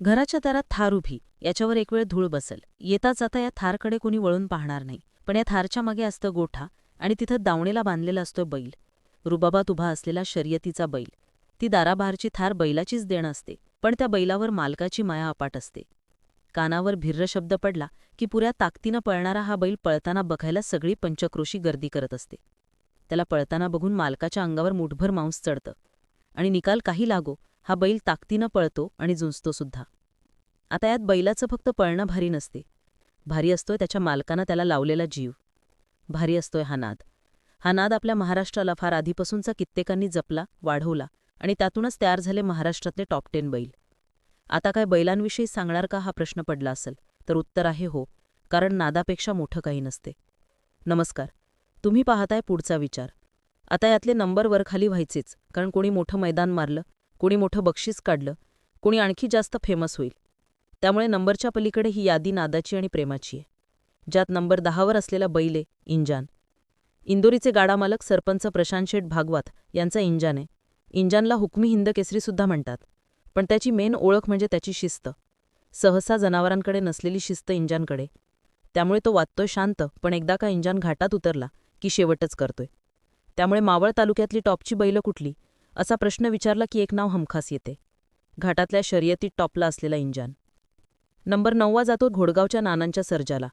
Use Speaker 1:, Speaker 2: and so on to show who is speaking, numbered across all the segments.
Speaker 1: घराच्या दारात थार उभी याच्यावर एक वेळ धूळ बसल. येता जाता या थारकडे कोणी वळून पाहणार नाही. पण या थारच्या मागे असतं गोठा आणि तिथं दावणीला बांधलेला असतो बैल. रुबाबात उभा असलेला शर्यतीचा बैल. ती दाराबाहेरची थार बैलाचीच देण असते पण त्या बैलावर मालकाची माया अपाट असते. कानावर भिर्र शब्द पडला की पुऱ्या ताकदीनं पळणारा हा बैल पळताना बघायला सगळी पंचक्रोशी गर्दी करत असते. त्याला पळताना बघून मालकाच्या अंगावर मुठभर मांस चढतं. आणि निकाल काही लागो हा बैल ताकदीनं पळतो आणि जुंजतो सुद्धा. आता यात बैलाचं फक्त पळणं भारी नसते. भारी असतोय त्याच्या मालकानं त्याला लावलेला जीव. भारी असतोय हा नाद. हा नाद आपल्या महाराष्ट्राला फार आधीपासूनचा कित्येकांनी जपला वाढवला आणि त्यातूनच तयार झाले महाराष्ट्रातले टॉप टेन बैल. आता काय बैलांविषयी सांगणार का हा प्रश्न पडला असेल तर उत्तर आहे हो कारण नादापेक्षा मोठं काही नसते. नमस्कार. तुम्ही पाहताय पुढचा विचार. आता यातले नंबर वर खाली व्हायचेच कारण कोणी मोठं मैदान मारलं कोणी मोठं बक्षीस काढलं कोणी आणखी जास्त फेमस होईल. त्यामुळे नंबरच्या पलीकडे ही यादी नादाची आणि प्रेमाची आहे. ज्यात नंबर दहावर असलेला बैले इंजान. इंदोरीचे गाडामालक सरपंच प्रशांत शेठ भागवत यांचा इंजान आहे. इंजानला हुकमी हिंद केसरीसुद्धा म्हणतात. पण त्याची मेन ओळख म्हणजे त्याची शिस्त. सहसा जनावरांकडे नसलेली शिस्त इंजानकडे. त्यामुळे तो वाचतोय शांत पण एकदा का इंजान घाटात उतरला की शेवटच करतोय. त्यामुळे मावळ तालुक्यातली टॉपची बैलं कुठली असा प्रश्न विचारला की एक नाव हमखास येते. घाटातल्या शर्यतीत टॉपला असलेला इंजान. नंबर नववा जातो घोडगावच्या नानांच्या सर्जाला.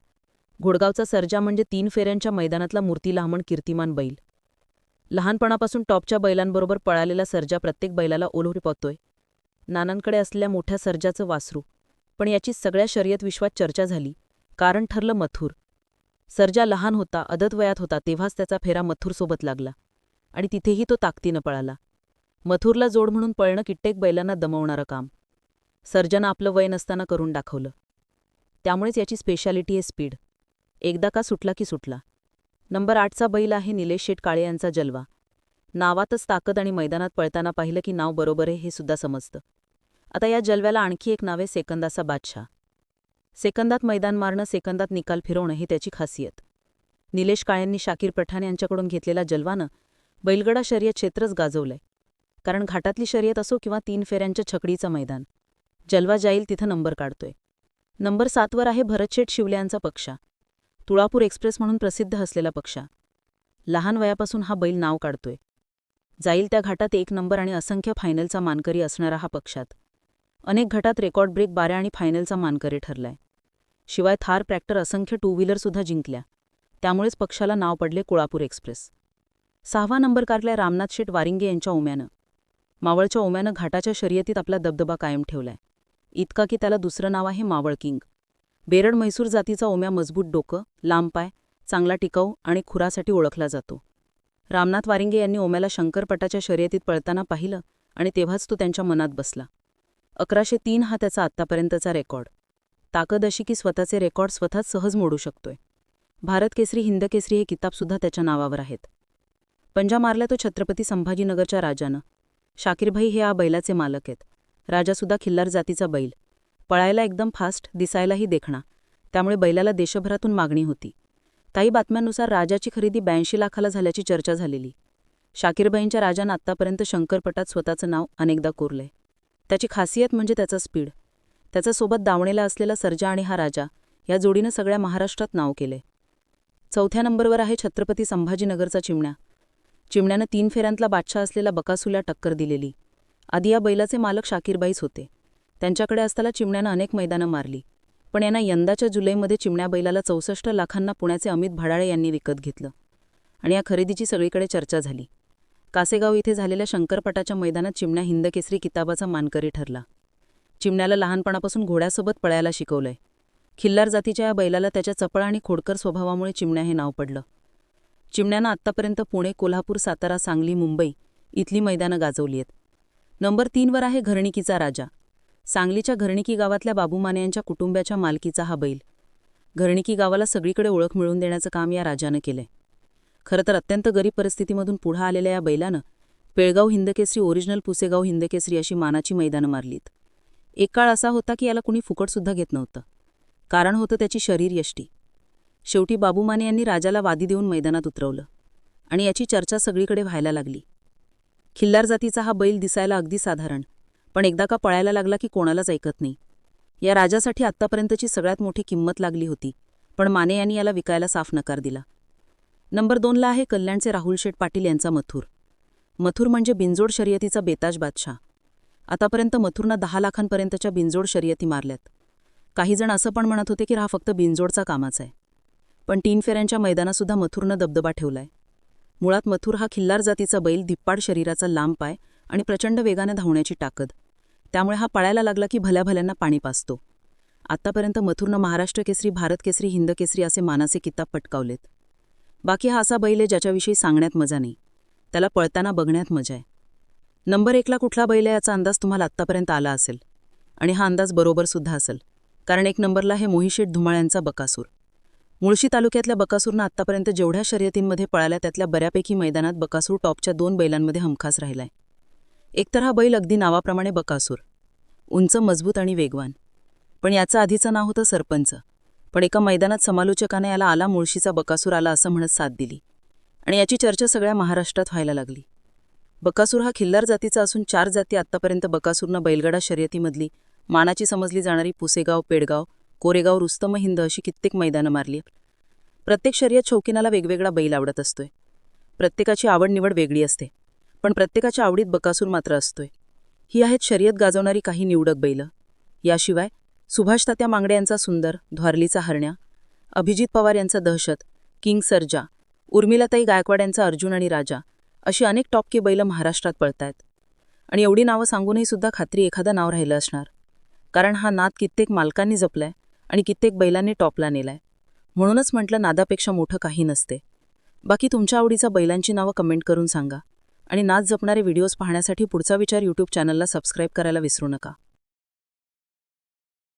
Speaker 1: घोडगावचा सर्जा म्हणजे तीन फेऱ्यांच्या मैदानातला मूर्ती लहामण कीर्तिमान बैल. लहानपणापासून टॉपच्या बैलांबरोबर पळालेला सर्जा प्रत्येक बैलाला ओलोरी पावतोय नानांकडे असलेल्या मोठ्या सर्जाचं वासरू. पण याची सगळ्या शर्यत विश्वात चर्चा झाली. कारण ठरलं मथुर. सर्जा लहान होता अदत वयात होता तेव्हाच त्याचा फेरा मथुरसोबत लागला. आणि तिथेही तो ताकदीनं पळाला. मथुरला जोड म्हणून पळणं कित्येक बैलांना दमवणारं काम. सर्जन आपलं वय नसताना करून दाखवलं. त्यामुळेच याची स्पेशालिटी आहे स्पीड एकदा का सुटला की सुटला. नंबर आठचा बैल आहे निलेश शेठ काळे यांचा जलवा. नावातच ताकद आणि मैदानात पळताना पाहिलं की नाव बरोबर आहे हे सुद्धा समजतं. आता या जलव्याला आणखी एक नाव आहे सेकंदाचा बादशाह. सेकंदात मैदान मारणं सेकंदात निकाल फिरवणं ही त्याची खासियत. निलेश काळेंनी शाकीर पठाण यांच्याकडून घेतलेला जलवानं बैलगडा शर्यत क्षेत्रच गाजवलंय. कारण घाटातली शर्यत असो किंवा तीन फेऱ्यांच्या छकडीचं मैदान. जलवा जाईल तिथं नंबर काढतोय. नंबर सातवर आहे भरतशेठ शिवल्यांचा पक्षा. तुळापूर एक्सप्रेस म्हणून प्रसिद्ध असलेला पक्षा. लहान वयापासून हा बैल नाव काढतोय. जाईल त्या घाटात एक नंबर आणि असंख्य फायनलचा मानकरी असणारा हा पक्षात. अनेक घाटात रेकॉर्ड ब्रेक बाऱ्या आणि फायनलचा मानकरी ठरलाय. शिवाय थार ट्रॅक्टर असंख्य टू व्हीलरसुद्धा जिंकल्या. त्यामुळेच पक्षाला नाव पडले कोळापूर एक्सप्रेस. सहावा नंबर काढलाय रामनाथ शेठ वारिंगे यांच्या ओम्यानं मावळच्या ओम्यानं घाटाच्या शर्यतीत आपला दबदबा कायम ठेवलाय. इतका की त्याला दुसरं नाव आहे मावळ किंग. बेरड म्हैसूर जातीचा ओम्या मजबूत डोकं लांब पाय चांगला टिकाऊ आणि खुरासाठी ओळखला जातो. रामनाथ वारिंगे यांनी ओम्याला शंकरपटाच्या शर्यतीत पळताना पाहिलं आणि तेव्हाच तो त्यांच्या मनात बसला. अकराशे तीन हा त्याचा आत्तापर्यंतचा रेकॉर्ड. ताकद अशी की स्वतःचे रेकॉर्ड स्वतःच सहज मोडू शकतोय. भारत केसरी हिंद केसरी हे किताबसुद्धा त्याच्या नावावर आहेत. पंजा मारला तो छत्रपती संभाजीनगरच्या राजानं. शाकीरभाई हे या बैलाचे मालक आहेत. राजासुद्धा खिल्लार जातीचा बैल. पळायला एकदम फास्ट दिसायलाही देखणा. त्यामुळे बैलाला देशभरातून मागणी होती. काही बातम्यांनुसार राजाची खरेदी ब्याऐंशी लाखाला झाल्याची चर्चा झालेली. शाकीरबाईंच्या राजानं आत्तापर्यंत शंकरपटात स्वतःचं नाव अनेकदा कोरलंय. त्याची खासियत म्हणजे त्याचा स्पीड. त्याचा सोबत दावणेला असलेला सर्जा आणि हा राजा या जोडीनं सगळ्या महाराष्ट्रात नाव केले चौथ्या नंबरवर आहे छत्रपती संभाजीनगरचा चिमण्या. चिमण्यानं तीन फेऱ्यांतला बादशाह असलेला बकासूला टक्कर दिलेली. आधी या बैलाचे मालक शाकीरबाईच होते. त्यांच्याकडे असताना चिमण्यानं अनेक मैदानं मारली. पण यांना यंदाच्या जुलैमध्ये चिमण्या बैलाला चौसष्ट लाखांना पुण्याचे अमित भाडाळे यांनी विकत घेतलं. आणि या खरेदीची सगळीकडे चर्चा झाली. कासेगाव इथे झालेल्या शंकरपटाच्या मैदानात चिमण्या हिंदकेसरी किताबाचा मानकरी ठरला. चिमण्याला लहानपणापासून घोड्यासोबत पळायला शिकवलंय. खिल्लार जातीच्या या बैलाला त्याच्या चपळ आणि खोडकर स्वभावामुळे चिमण्या हे नाव पडलं. चिमण्यानं आत्तापर्यंत पुणे कोल्हापूर सातारा सांगली मुंबई इथली मैदानं गाजवली आहेत. नंबर तीनवर आहे घरणिकीचा राजा. सांगलीच्या घरणिकी गावातल्या बाबू माने यांच्या कुटुंबाच्या मालकीचा हा बैल. घरणिकी गावाला सगळीकडे ओळख मिळवून देण्याचं काम या राजानं केलंय. खरं तर अत्यंत गरीब परिस्थितीमधून पुढं आलेल्या या बैलानं पेळगाव हिंदकेसरी ओरिजिनल पुसेगाव हिंदकेसरी अशी मानाची मैदानं मारलीत. एक काळ असा होता की याला कुणी फुकटसुद्धा घेत नव्हतं. कारण होतं त्याची शरीर यष्टी. शेवटी बाबू माने यांनी राजाला वादी देऊन मैदानात उतरवलं आणि याची चर्चा सगळीकडे व्हायला लागली. खिल्लार जातीचा हा बैल दिसायला अगदी साधारण पण एकदा का पळायला लागला की कोणालाच ऐकत नाही.
Speaker 2: या राजासाठी आत्तापर्यंतची सगळ्यात मोठी किंमत लागली होती पण माने यांनी याला विकायला साफ नकार दिला. नंबर दोनला आहे कल्याणचे राहुल शेठ पाटील यांचा मथुर. मथुर म्हणजे बिंजोड शर्यतीचा बेताज बादशाह. आतापर्यंत मथुरनं दहा लाखांपर्यंतच्या बिंजोड शर्यती मारल्यात. काही जण असं पण म्हणत होते की हा फक्त बिनजोडचा कामाचा आहे. पण तीन फेऱ्यांच्या मैदानातसुद्धा मथुरनं दबदबा ठेवलाय. मुळात मथुर हा खिल्लार जातीचा बैल धिप्पाड शरीराचा लांब पाय आणि प्रचंड वेगाने धावण्याची ताकद. त्यामुळे हा पळायला लागला की भल्या भल्यांना पाणी पाचतो आत्तापर्यंत मथुरनं महाराष्ट्र केसरी भारत केसरी हिंद केसरी असे मानाचे किताब पटकावलेत. बाकी हा असा बैल आहे ज्याच्याविषयी सांगण्यात मजा नाही. त्याला पळताना बघण्यात मजा आहे. नंबर एकला कुठला बैल आहे याचा अंदाज तुम्हाला आत्तापर्यंत आला असेल. आणि हा अंदाज बरोबरसुद्धा असेल. कारण एक नंबरला हे मोहिशेठ धुमाळ्यांचा बकासूर. मुळशी तालुक्यातल्या बकासूरनं आत्तापर्यंत जेवढ्या शर्यतींमध्ये पळाल्या त्यातल्या बऱ्यापैकी मैदानात बकासूर टॉपच्या दोन बैलांमध्ये हमखास राहिलाय. एकतर हा बैल अगदी नावाप्रमाणे बकासूर. उंच मजबूत आणि वेगवान. पण याचं आधीचं नाव होतं सरपंच. पण एका मैदानात समालोचकाने याला आला मुळशीचा बकासूर आला असं म्हणत साथ दिली. आणि याची चर्चा सगळ्या महाराष्ट्रात व्हायला लागली. बकासूर हा खिल्लार जातीचा असून चार जाती आत्तापर्यंत बकासूरनं बैलगडा शर्यतीमधली मानाची समजली जाणारी पुसेगाव पेडगाव कोरेगाव रुस्तम हिंद अशी कित्येक मैदानं मारली प्रत्येक शर्यत शौकीनाला वेगवेगळा बैल आवडत असतोय. प्रत्येकाची आवड निवड वेगळी असते पण प्रत्येकाच्या आवडीत बकासूर मात्र असतोय. ही आहेत शर्यत गाजवणारी काही निवडक बैलं. याशिवाय सुभाष तात्या मांगडे यांचा सुंदर ध्वारलीचा हरण्या अभिजित पवार यांचा दहशत किंग सर्जा उर्मिलाताई गायकवाड यांचा अर्जुन आणि राजा अशी अनेक टॉपकी बैलं महाराष्ट्रात पळतायत. आणि एवढी नावं सांगूनही सुद्धा खात्री एखादं नाव राहिलं असणार. कारण हा नाद कित्येक मालकांनी जपलाय आणि कित्येक बैलांनी टॉपला नेलाय. म्हणूनच म्हटलं नादापेक्षा मोठं काही नसते. बाकी तुमच्या आवडीचा बैलांची नावं कमेंट करून सांगा. आणि नाच जपणारे व्हिडिओज पाहण्यासाठी पुढचा विचार यूट्यूब चॅनलला सबस्क्राईब करायला विसरू नका.